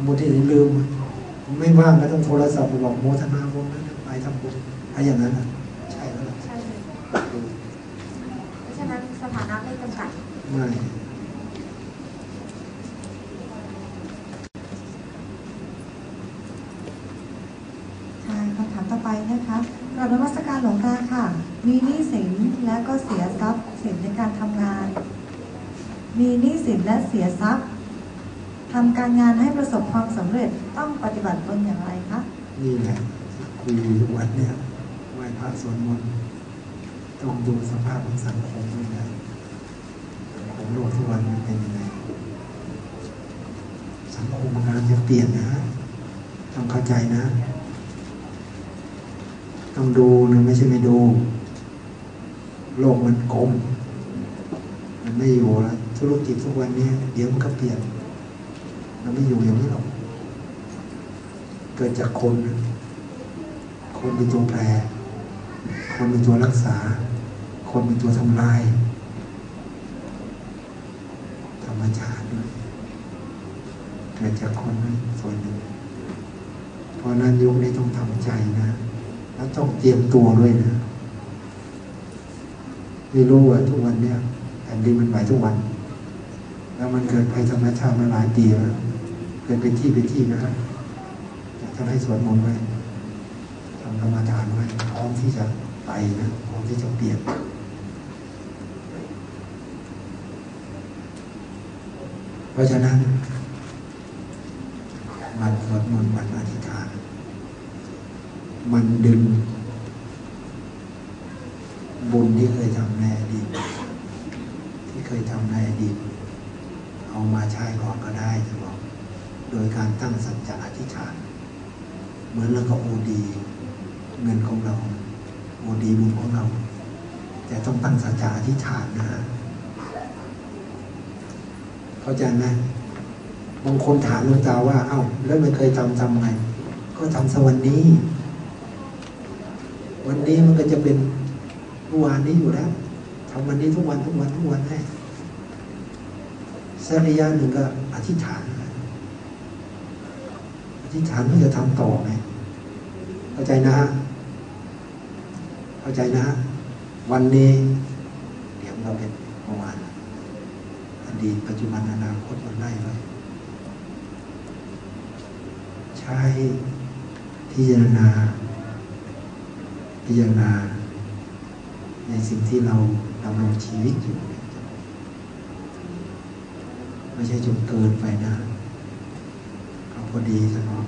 ำบุญที่ไหนลืมไม่ว่างก็ต้องโทรศัพท์ไปบอกโมทนาบุญนะไปทำบุญไอ้อย่างนั้นอะใช่แล้วล่ะใช่เลยเพราะฉะนั้นสถานะไม่จำกัดไม่ค่ะคำถามต่อไปนะคะกราบนมัสการหลวงตาค่ะ มีหนี้สินและก็เสียทรัพย์สินในการทำงาน มีหนี้สินและเสียทรัพย์ ทำการงานให้ประสบความสำเร็จต้องปฏิบัติตนอย่างไรคะนี่แหละคุยทุกวันเนี่ยไหว้พระสวดมนต์ต้องดูสภาพของสังคมด้วยนะสังคมโลกทุกวันมันเป็นยังไงสังคมมันกำลังจะเปลี่ยนนะ ต้องเข้าใจนะ ต้องดูนะไม่ใช่ไม่ดู โลกมันกลม มันไม่อยู่แล้วธุรกิจทุกวันนี้เดี๋ยวมันก็เปลี่ยน มันไม่อยู่อย่างนี้หรอก เกิดจากคน คนเป็นตัวแปร คนเป็นตัวรักษา คนเป็นตัวทำลาย ธรรมชาติด้วยเกิดจากคนนั้นส่วนหนึ่งเพราะนั้นยุคนี้ต้องทำใจนะ แล้วต้องเตรียมตัวด้วยนะไม่รู้ว่าทุกวันเนี่ยแผ่นดินมันไหวทุกวัน แล้วมันเกิดภัยธรรมชาติมาหลายปีแล้ว เกิดเป็นที่เป็นที่นะอยากจะให้สวดมนต์ไว้ทำกรรมฐานไว้พร้อมที่จะไปนะพร้อมที่จะเปลี่ยนเพราะฉะนั้นมันสวดมนต์มันอธิษฐาน มันดึง บุญที่เคยทำในอดีตที่เคยทำในอดีตเอามาใช้ก่อนก็ได้จะบอก โดยการตั้งสัจจะอธิษฐาน เหมือนเราก็โอดีเงินของเราโอดีบุญของเรา แต่ต้องตั้งสัจจะอธิษฐานนะเข้าใจไหมบางคนถามหลวงตาว่า เอ้า แล้วไม่เคยทำทำไง ก็ทำสวันนี้ วันนี้มันก็จะเป็นเมื่อวานนี้อยู่แล้วทำวันนี้ทุกวันทุกวันทุกวันให้สักระยะหนึ่งก็อธิษฐาน ธิษฐานเพื่อจะทำต่อไงเข้าใจนะเข้าใจนะวันนี้เดี๋ยวเราเป็นเมื่อวานอดีตปัจจุบันอนาคตมันไล่ไว้ใช้พิจารณา พิจารณา ในสิ่งที่เราดำรงชีวิตอยู่ไม่ใช่จนเกินไปนะ พอดีสักหน่อย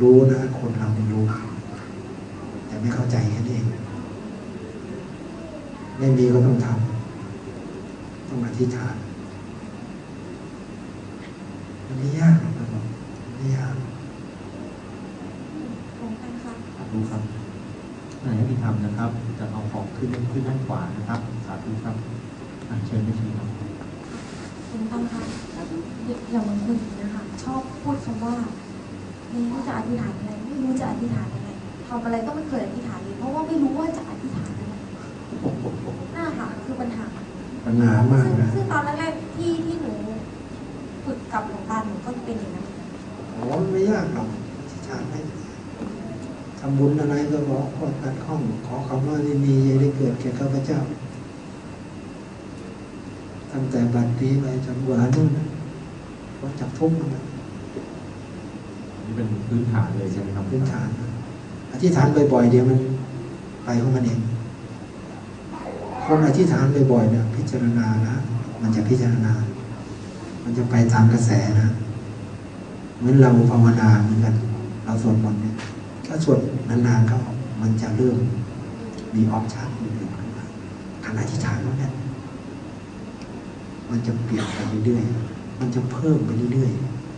รู้นะ คนเราไม่รู้แต่ไม่เข้าใจแค่นี้เองไม่มีก็ต้องทำต้องอธิษฐานมันไม่ยากหรอกนะบอกมันไม่ยากผมกันค่ะสาธุครับนายพิธรรมนะครับ จะเอาของขึ้นขึ้นด้านขวานะครับ สาธุครับอะเชิญได้ทีครับคุณตั้งค่ะอย่างบางคนนะคะ ชอบพูดคำว่าไม่รู้จะอธิษฐานอะไร ไม่รู้จะอธิษฐานอะไรทำอะไรก็ไม่เคยอธิษฐานเลยเพราะว่าไม่รู้ว่าจะอธิษฐานอะไรนั่นแหละค่ะคือปัญหาปัญหามากซึ่งนะซึ่งตอนแรกๆที่ที่หนูฝึกกับหลวงตาหนูก็เป็นอย่างนั้นโอ้ไม่ยากหรอกอธิษฐานไม่ทำบุญอะไรก็บอกขอตัดข้อง ขอคำว่าที่มีอย่าได้เกิดแก่ข้าพเจ้า ตั้งแต่บัดนี้ไปจนกว่านู่นนะเพราะจับทุกข์นั่นแหละ นี่เป็นพื้นฐานเลยใช่ไหมครับพื้นฐาน อธิษฐานบ่อยๆเดี๋ยวมัน ไปของมันเอง คนอธิษฐานบ่อยๆเนี่ยพิจารณานะ มันจะพิจารณา มันจะไปตามกระแสนะ เหมือนเราภาวนาเหมือนกัน เราสวดมนต์เนี่ย ถ้าสวดนานๆเขามันจะเริ่มมีออปชั่นอื่นๆขึ้นมาขณะที่ฐานเนี่ยมันจะเปลี่ยนไปเรื่อยๆ มันจะเพิ่มไปเรื่อยๆ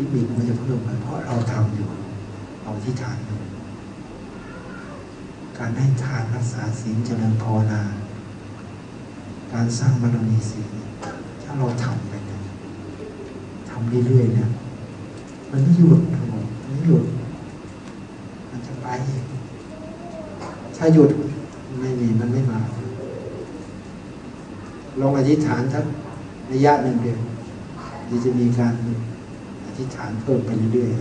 ลิมิตมันจะเพิ่มไปเพราะเราทำอยู่เราที่ฐานอยู่ การให้ทานรักษาศีลเจริญภาวนา การสร้างบารมีศีลถ้าเราทำไปเนี่ยทำเรื่อยๆเนี่ยมันไม่หยุดครับผมมันไม่หยุด มันจะไป ถ้าหยุดไม่มีมันไม่มาลองอธิษฐานสักระยะหนึ่งเดียวเดี๋ยวจะมีการ ธิษฐานเพิ่มไปเรื่อยๆ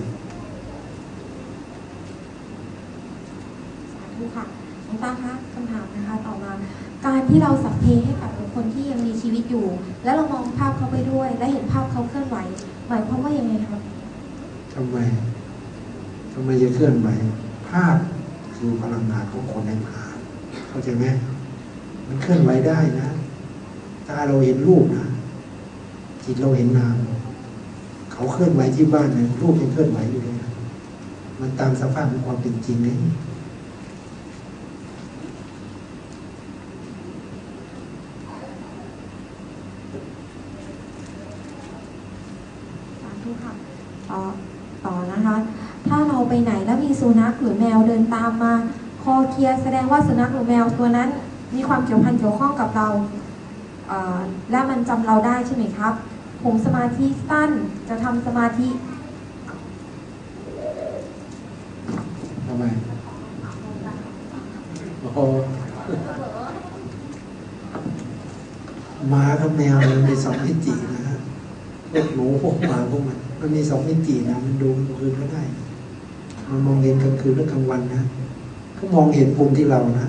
สาธุค่ะหลวงตาคะคำถามนะคะต่อมา การที่เราสัพเพให้กับบุคคลที่ยังมีชีวิตอยู่ แล้วเรามองภาพเขาไปด้วย และเห็นภาพเขาเคลื่อนไหว หมายความว่ายังไงครับทำไมทำไมจะเคลื่อนไหวภาพคือพลังงานของคนในภาพเข้าใจไหมมันเคลื่อนไหวได้นะตาเราเห็นรูปนะจิตเราเห็นนาม เขาเคลื่อนไหวที่บ้านเนี่ยรูปยังเคลื่อนไหวอยู่เลยนะมันตามสภาพของความเป็นจริงเลยค่ะต่อต่อนะคะถ้าเราไปไหนแล้วมีสุนัขหรือแมวเดินตามมา คอเคลียแสดงว่าสุนัขหรือแมวตัวนั้นมีความเกี่ยวพันเกี่ยวข้องกับเราเและมันจำเราได้ใช่ไหมครับ ผมสมาธิสั้นจะทำสมาธิทำไมโอ้โหมากับแมวมันมีสองมิตินะฮะพวกหนูพวกหมาพวกมันมันมีสองมิตินะมันดูกลางคืนก็ได้มันมองเห็นกลางคืนและกลางวันนะก็มองเห็นภูมิที่เรานะ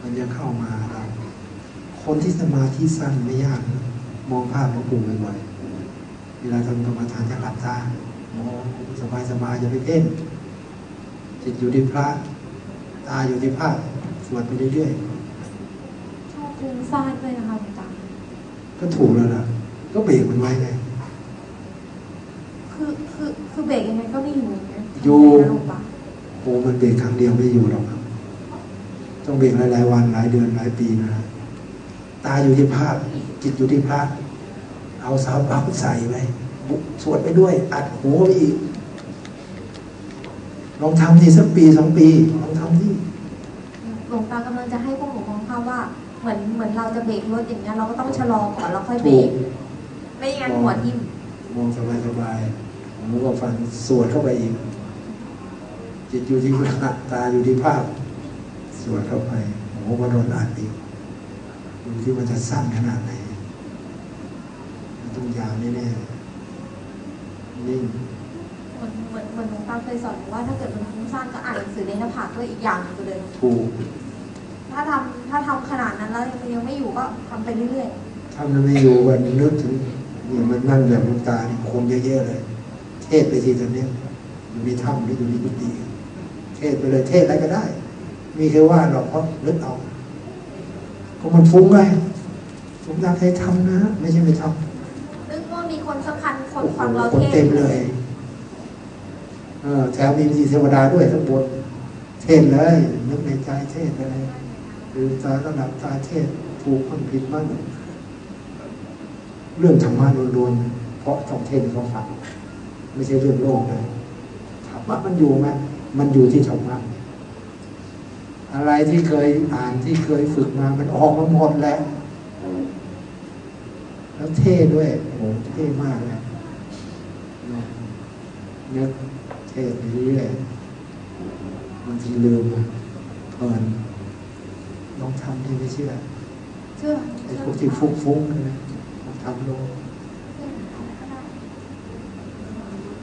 มันจะเข้ามาเราคนที่สมาธิสั้นไม่ยากนะ มองภาพหลวงปู่บ่อยๆเวลาทำกรรมฐานจะหลับตามองสบายๆอย่าไปเพ่งจิตอยู่ที่พระ ตาอยู่ที่ภาพสวดไปเรื่อยชอบฟุ้งซ่านด้วยนะคะหลวงตาๆก็ถูกแล้วล่ะ ก็เบรกมันไว้ไงคือคือคือเบรกยังไงก็ไม่อยู่างเงี้อยู่ทำไมนะหลวงตาโอ้มันเบรกครั้งเดียวไม่อยู่หรอกครับ ต้องเบรกหลายๆวันหลายเดือนหลายปีนะ ตาอยู่ที่ภาพ จิตอยู่ที่พระเอาสาวเปล่าใส่ไว้บุสวดไปด้วย อัดหูไปอีกลองทำทีสักปีสองปีลองทำที่หลวงตากำลังจะให้พวกหนูมองภาพว่าเหมือนเหมือนเราจะเบรกรถอย่างเงี้ยเราก็ต้องชะลอก่อนแล้วค่อยเบรถูกกไม่งั้นหัวทิ่มมองสบายสบายๆผมก็ฟังสวดเข้าไปอีก จิตอยู่ที่พระตาอยู่ที่ภาพ สวดเข้าไปโอ้โหก็โดนอ่านอีก ดูที่มันจะสั้นขนาดไหนมันต้องยาวแน่ๆนิ่งเหมือนเหมือนเหมือนหลวงตาเคยสอนว่าถ้าเกิดมันฟุ้งซ่านก็อ่านหนังสือในหน้าผากด้วยอีกอย่างหนึ่งไปเลยถูกถ้าทำถ้าทำขนาดนั้นแล้วยังยังไม่อยู่ก็ทำไปเรื่อยทำนั้นไม่อยู่วันนึกถึงเนี่ยมันนั่งแบบหลวงตานี่คนเยอะๆเลย เทศไปทีตอนเนี้ยอยู่ในถ้ำหรืออยู่ในกุฏิเทศไปเลยเทศอะไรก็ได้ มีแค่ว่าหรอกเพราะนึกเอา ก็มันฟุ้งไงผมอยากให้ทำนะ ไม่ใช่ไม่ทำๆนึกว่ามีคนสำคัญคนโอ้โหฟังเราคนเทศเต็มเลยเออแถวมีมีเทวดาด้วยทั้งบนเทศเลยนึกในใจเทศอะไรคือตาก็หลับตาเทศถูกคนผิดบ้างเรื่องธรรมะล้วนๆเพราะต้องเทศให้เขาฟังไม่ใช่เรื่องโลกเลยธรรมะมันอยู่ไหมมันอยู่ที่ธรรมะ อะไรที่เคยอ่านที่เคยฝึกมามันออกมาหมดแล้ว แล้วเท่ด้วยโอ้โหเท่มากเลยนึกเท่ไปเรื่อยบางทีลืมอะเพลินลองทำที่ไม่เชื่อเชื่อไอ้พวกที่ฟุ้งฟุ้งๆนะลองทำลง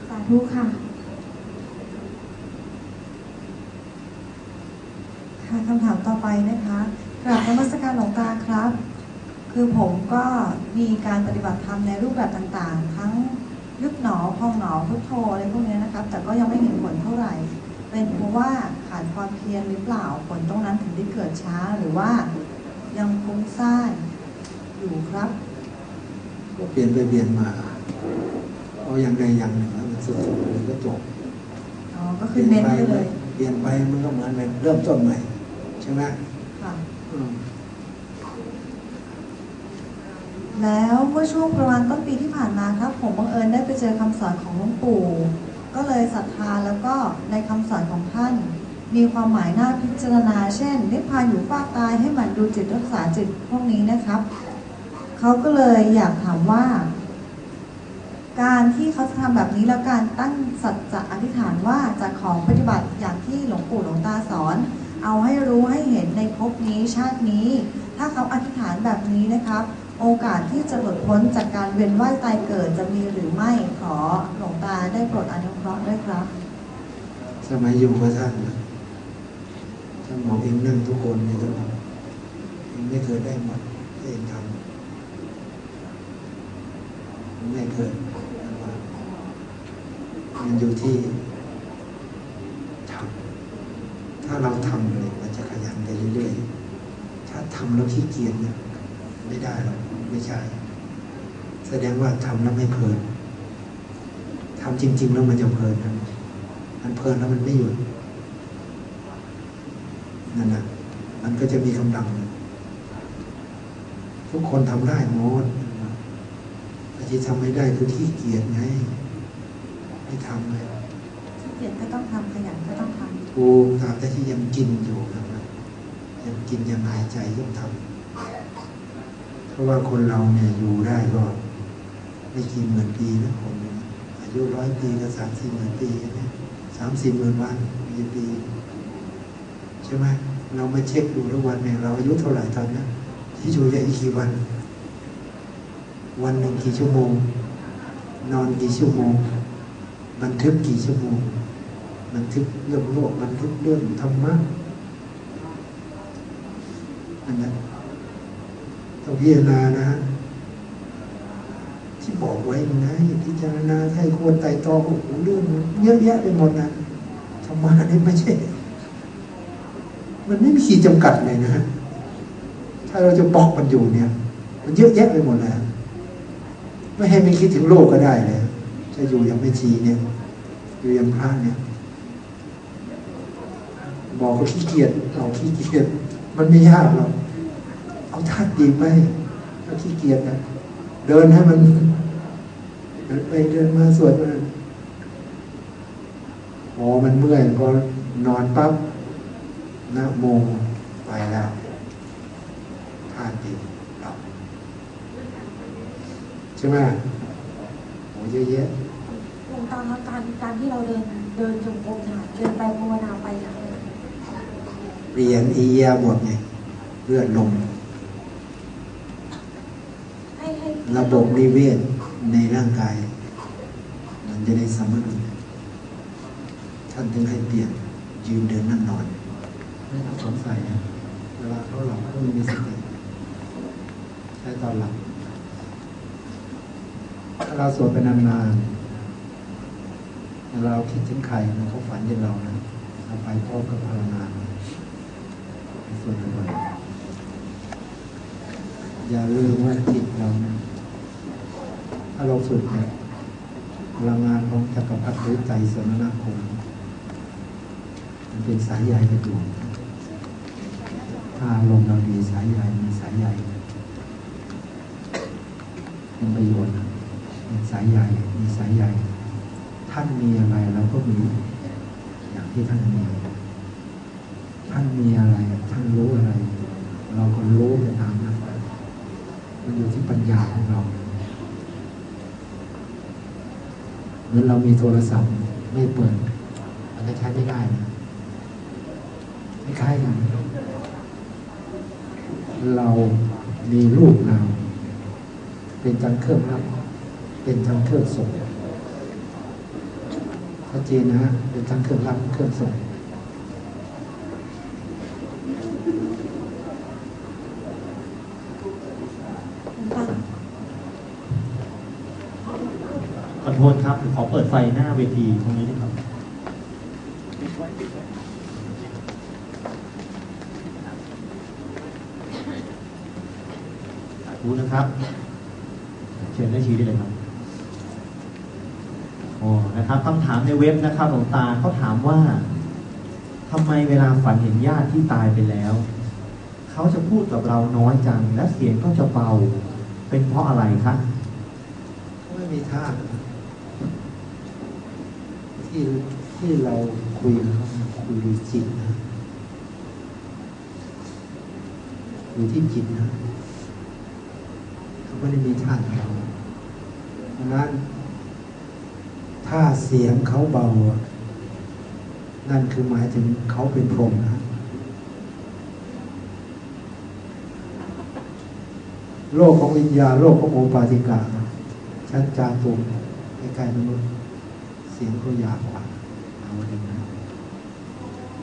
สาธุค่ะ ค่ะคำถามต่อไปนะคะกราบนมัสการหลวงตาครับ คือผมก็มีการปฏิบัติธรรมในรูปแบบต่างๆ ทั้งยุบหนอพองหนอพุทโธอะไรพวกนี้นะครับ แต่ก็ยังไม่เห็นผลเท่าไหร่ เป็นเพราะว่าขาดความเพียรหรือเปล่าผลตรงนั้นถึงได้เกิดช้าหรือว่ายังฟุ้งซ่านอยู่ครับก็เปลี่ยนไปเปลี่ยนมาเอาอย่างใดอย่างหนึ่งแล้วมันสุดๆเลยก็จบอ๋อก็คือเน้นไปเลย เปลี่ยนไปมันก็เหมือนแบบเริ่มต้นใหม่ใช่ไหมค่ะอืมแล้วเมื่อช่วงประมาณต้นปีที่ผ่านมาครับ ผมบังเอิญได้ไปเจอคำสอนของหลวงปู่ ก็เลยศรัทธาแล้วก็ในคำสอนของท่าน มีความหมายน่าพิจารณา เช่นนิพพานอยู่ฟากตายให้หมันดูจิตรักษาจิตพวกนี้นะครับเขาก็เลยอยากถามว่า การที่เขาจะทำแบบนี้แล้วการตั้งสัจจะอธิษฐานว่าจะขอปฏิบัติอย่างที่หลวงปู่หลวงตาสอน เอาให้รู้ให้เห็นในภพนี้ชาตินี้ ถ้าเขาอธิษฐานแบบนี้นะครับ โอกาสที่จะหลุดพ้นจากการเวียนว่ายตายเกิดจะมีหรือไม่ขอหลวงตาได้โปรดอนุเคราะห์ด้วยครับ สมัยอยู่กับท่านท่านบอกเองนั่งทุกคนเนี่ยท่านบอกเองไม่เคยได้หมดเองทำไม่เคยมันอยู่ที่ำ ถ้าเราทำเลยมันจะขยันไปเรื่อยๆ ถ้าทำแล้วขี้เกียจเนี่ยไม่ได้หรอกไม่ใช่ แสดงว่าทำแล้วไม่เพลินทำจริง ๆ แล้วมันจะเพลินนะมันเพลินแล้วมันไม่หยุดนั่นนะมันก็จะมีกำลัง ทุกคนทำได้หมดแต่ที่ทำไม่ได้คือขี้เกียจไงไม่ทำเลยที่เกียจก็ต้องทำขยันก็ต้องทถู กตามแต่ที่ยังกินอยู่นะครับยังกินยังหายใจยังทำเพราะว่าคนเราเนี่ยอยู่ได้ก็ไม่กี่หมื่นปีนะคนอายุร้อยปีก็สามสี่หมื่นปีใช่ไหมสามสี่หมื่นวันมีปีใช่ไหมเรามาเช็คดูทุกวันเนี่ยเราอายุเท่าไหร่ตอนนี้ที่อยู่จะอีกกี่วัน วันหนึ่งกี่ชั่วโมง นอนกี่ชั่วโมง บันทึกกี่ชั่วโมง บันทึกเรื่องโลกบันทึกเรื่องธรรมะอันนั้นต้องพิจารณานะฮะที่บอกไว้ไงพิจารณาให้ควรไต่ตองโอ้โหเรื่องเยอะแยะไปหมดนะธรรมะนี่ไม่ใช่ มันไม่มีขีดจำกัดเลยนะถ้าเราจะบอกมันอยู่เนี่ย มันเยอะแยะไปหมดแล้ว ไม่ให้ไม่คิดถึงโลกก็ได้เลยจะอยู่อย่างไม่ชีเนี่ย อยู่อย่างพระเนี่ย บอกเขาขี้เกียจเอาขี้เกียจมันไม่ยากหรอกเอาธาตุดีไปถ้าขี้เกียจนะเดินให้มันเดินไปเดินมาสวดมันพอมันเมื่อยพอนอนปั๊บนะโมไปแล้วธาตุดีหลับใช่ไหมโอ้เยอะแยะหลวงตาคะการการที่เราเดินเดินจงกรมเนี่ยเดินไปภาวนาไปเนี่ย เปลี่ยนอียาบทไงเลือดลมระบบนิเวศในร่างกาย มันจะได้สมดุลท่านถึงให้เปลี่ยนยืนเดินนั่งนอนไม่ต้องสงสัยนะเวลาเขาหลับก็ไม่มีสติใช้ตอนหลับถ้าเราสวดไปนานๆเวลาเราคิดถึงใครนเขาฝันเย็นเรานะเราไปพร้อมกับพลังงาน สวดบ่อยๆอย่าลืมว่าจิตเรานะถ้าเราฝึกเนี่ยพลังงานของจักรพรรดิหรือใจสมณคมมันเป็นสายใยกระดูกถ้าอารมเราดีสายใยมีสายใยเป็นประโยชน์เป็นสายใยมีสายใยท่านมีอะไรเราก็มีอย่างที่ท่านมีานมีอะไร ท่านรู้อะไร เราก็รู้ไปตามนั้นมันอยู่ที่ปัญญาของเราเหมือนเรามีโทรศัพท์ไม่เปิด มันก็ใช้ไม่ได้นะคล้ายๆกันเรามีรูปนามเป็นจังเครื่องรับ เป็นจังเครื่องส่งชัดเจนนะฮะเป็นจังเครื่องรับเครื่องส่ง หลวงตา ขอ โทษครับขอเปิดไฟหน้าเวทีตรงนี้ด้วยครับสาธุนะครับ เชิญได้ชี้ได้เลยครับอ๋อนะครับคำถามในเว็บนะครับหลวงตาเขาถามว่าทำไมเวลาฝันเห็นญาติที่ตายไปแล้ว เขาจะพูดกับเราน้อยจัง และเสียงก็จะเบา เป็นเพราะอะไรคะไม่มีท่า ที่ที่เราคุยกับเขาคุยจิตนะคุยที่จิตนะเขาไม่ได้มีท่าของเราดังนั้นถ้าเสียงเขาเบาอะนั่นคือหมายถึงเขาเป็นพรหมนะโลกของวิญญาโลกของโอปาติกาชั้นจาตุมใกล้ๆมนุษย์ สียงก็ยาวกว่าเราดึงนะ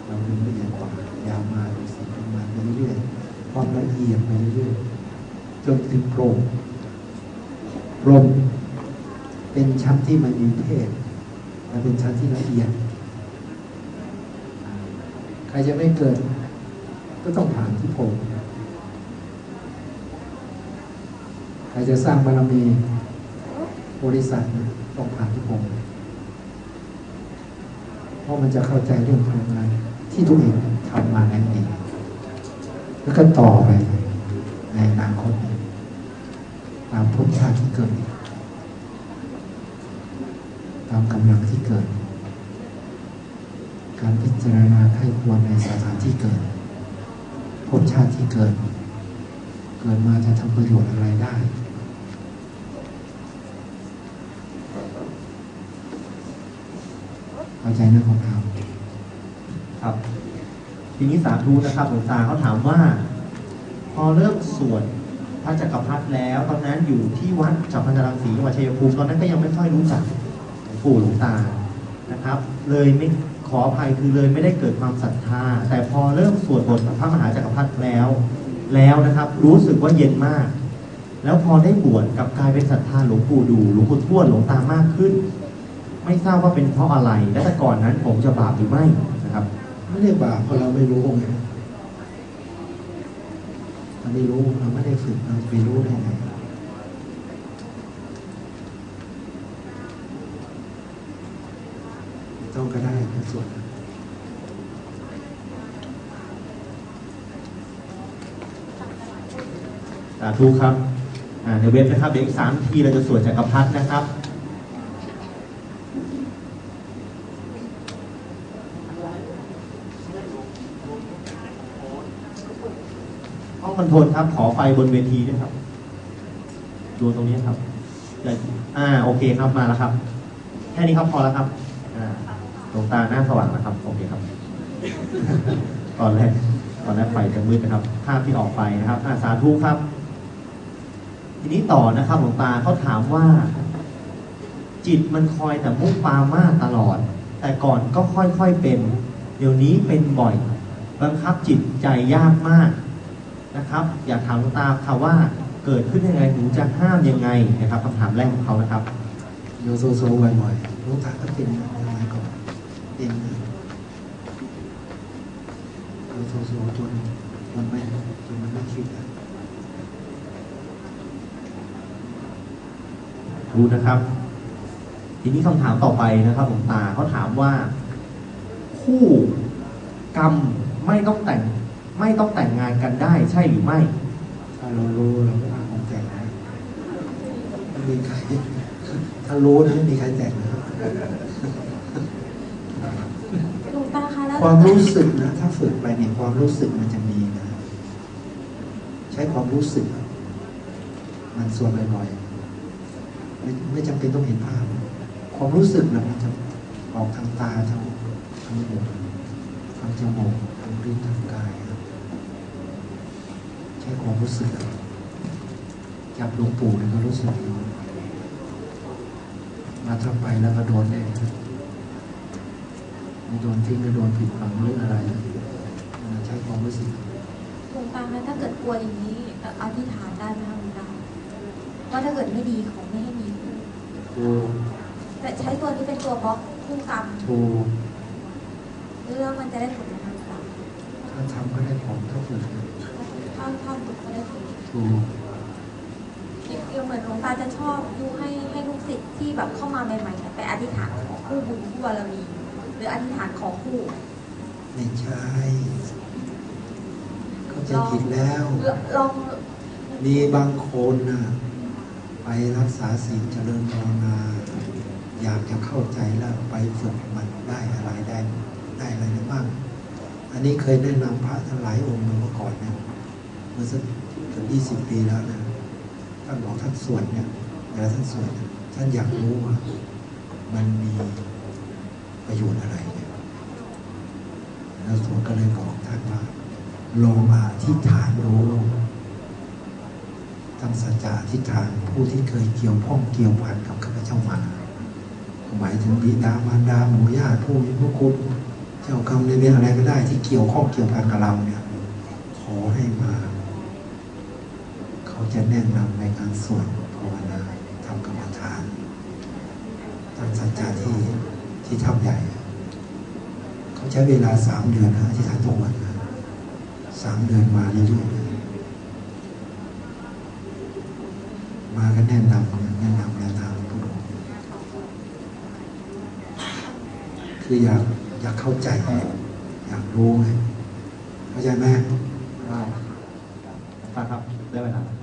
เราดึงละเอียดกว่ายาวมาดูสิประมาณไปเรื่อยๆความละเอียดไปเรื่อยๆจนถึงพรมพรมเป็นชั้นที่มันมีเพศและเป็นชั้นที่ละเอียด ใครจะไม่เกิด ก็ต้องผ่านที่พรมใครจะสร้างบารมีบริษัทต้องผ่านที่พรม เพราะมันจะเข้าใจเรื่องพลังงานที่ตัวเองทำมานั่นเองแล้วก็ต่อไปในอนาคตตามภพชาติที่เกิด ตามกำลังที่เกิด การพิจารณาไข้ควรในสถานที่เกิดภพชาติที่เกิด เกิดมาจะทำประโยชน์อะไรได้ เข้าใจนะของเราครับ ทีนี้สาธุนะครับหลวงตาเขาถามว่า พอเริ่มสวดพระจักรพรรดิแล้วตอนนั้นอยู่ที่วัดจักรพันธรังสีจังหวัดชัยภูมิตอนนั้นก็ยังไม่ค่อยรู้จักหลวงปู่หลวงตานะครับ เลยไม่ขออภัยคือเลยไม่ได้เกิดความศรัทธา แต่พอเริ่มสวดบทพระมหาจักรพรรดิแล้ว แล้วนะครับ รู้สึกว่าเย็นมาก แล้วพอได้บวชกลับกลายเป็นศรัทธาหลวงปู่ดูหลวงปู่ทวดหลวงตามากขึ้น ไม่ทราบว่าเป็นเพราะอะไร และแต่ก่อนนั้นผมจะบาปหรือไม่นะครับ ไม่ได้บาปเพราะเราไม่รู้ไงเราไม่รู้เราไม่ได้ฝึกเราจะไปรู้ได้ไงไม่ต้องก็ได้ในส่วนนั้นสาธุครับอ่าในเว็บนะครับเดี๋ยวอีกสามนาทีเราจะสวดจักรพรรดินะครับ ห้ อนโทรครับ ขอไฟบนเวทีด้วยครับ ดูตรงนี้ครับอ่า โอเคครับ มาแล้วครับ แค่นี้ครับพอแล้วครับ อ่าดวงตาหน้าสว่างนะครับ โอเคครับ ตอนแรก ตอนแรกไฟจะมืดนะครับ ภาพที่ออกไปนะครับอาสาธุครับ ทีนี้ต่อนะครับหลวงตาเขาถามว่า จิตมันคอยแต่มุ่งปามาตลอด แต่ก่อนก็ค่อยๆเป็น เดี๋ยวนี้เป็นบ่อย บังคับจิตใจยากมาก นะครับ อยากถามหลวงตาค่ะว่าเกิดขึ้นยังไงถึงจะห้ามยังไงนะครับคำถามแรกของเขานะครับโยโซโซบ่อยๆหลูกตาก็เป็นนะสมัยก่อนเป็นนะโยโซโซจนมันไม่จนมันไม่คิดอะรู้นะครับ ทีนี้คำถามต่อไปนะครับหลวงตาเขาถามว่า คู่กรรมไม่ต้องแต่ง ไม่ต้องแต่งงานกันได้ใช่หรือไม่ ถ้าเรารู้เราก็คงแต่งนะไม่มีใครถ้ารู้นะไม่มีใครแต่งนะครับหลวงตาคะแล้วความรู้สึกนะ ถ้าฝึกไปเนี่ยความรู้สึกมันจะมีนะ ใช้ความรู้สึก มันส่วนบ่อยๆไม่ไม่จำเป็นต้องเห็นภาพ ความรู้สึกนะมันจะออกทางตาทางทางหูทางจมูกทางลิ้นทางกายนะใช้ความรู้สึกอะจับหลวงปู่เนี่ยก็รู้สึกอยู่มาถ้าไปแล้วก็โดนแน่นะไม่โดนทิ้งก็โดนผิดฝังหรืออะไรนะมันใช้ความรู้สึกหลวงตาคะถ้าเกิดกลัวอย่างนี้เอ่ออธิษฐานได้ไหมคะหลวงตาว่าถ้าเกิดไม่ดีขอไม่ให้มีถูกแต่ใช้ตัวนี้เป็นตัวบล็อกคู่กรรมถูกเรื่องมันจะได้ผลนะคะหลวงตาถ้าทำก็ได้ผลถ้าฝึก นะถ้าถ้าฝึกก็ได้ผลถูกเกี่ยวเหมือนหลวงตาจะชอบดูให้ให้ลูกศิษย์ที่แบบเข้ามาใหม่ๆเนี่ยไปอธิษฐานขอคู่บุญคู่บารมีหรืออธิษฐานขอคู่ไม่ใช่เข้าใจผิดแล้วลองมีบางคนนะไปรักษาศีลเจริญภาวนา อยากจะเข้าใจแล้วไปฝึกมันได้อะไรได้ได้อะไรได้บ้างอันนี้เคยแนะนำพระทั้งหลายองค์มาเมื่อก่อนเนี่ย เมื่อสักเกือบยี่สิบปีแล้วนะท่านบอกท่านสวดเนี่ยเวลาท่านสวดเนี่ยท่านอยากรู้ว่า มันมีประโยชน์อะไรเนี่ยแล้วสวดก็เลยบอกท่านว่าลองอธิษฐานรู้ถ้าตั้งสัจจะอธิฐานผู้ที่เคยเกี่ยวข้องเกี่ยวพันกับข้าพเจ้ามาหมายถึงบิดามารดาหมู่ญาติผู้มีพระคุณเจ้ากรรมในเวรอะไรก็ได้ที่เกี่ยวข้องเกี่ยวพันกับเราเนี่ย ขอให้มา จะแนะนำในการสวดภาวนาทำกรรมฐานตั้งสัจจะที่ที่ทำใหญ่ เขาใช้เวลาสามเดือนนะที่ทานทุกวันนะสามเดือนมาเรื่อยๆมาก็แนะนำแนะนำแนวทางพุทธคืออยากอยากเข้าใจ อยากรู้ไงเข้าใจไหมได้ตาครับได้เวลาแล้ว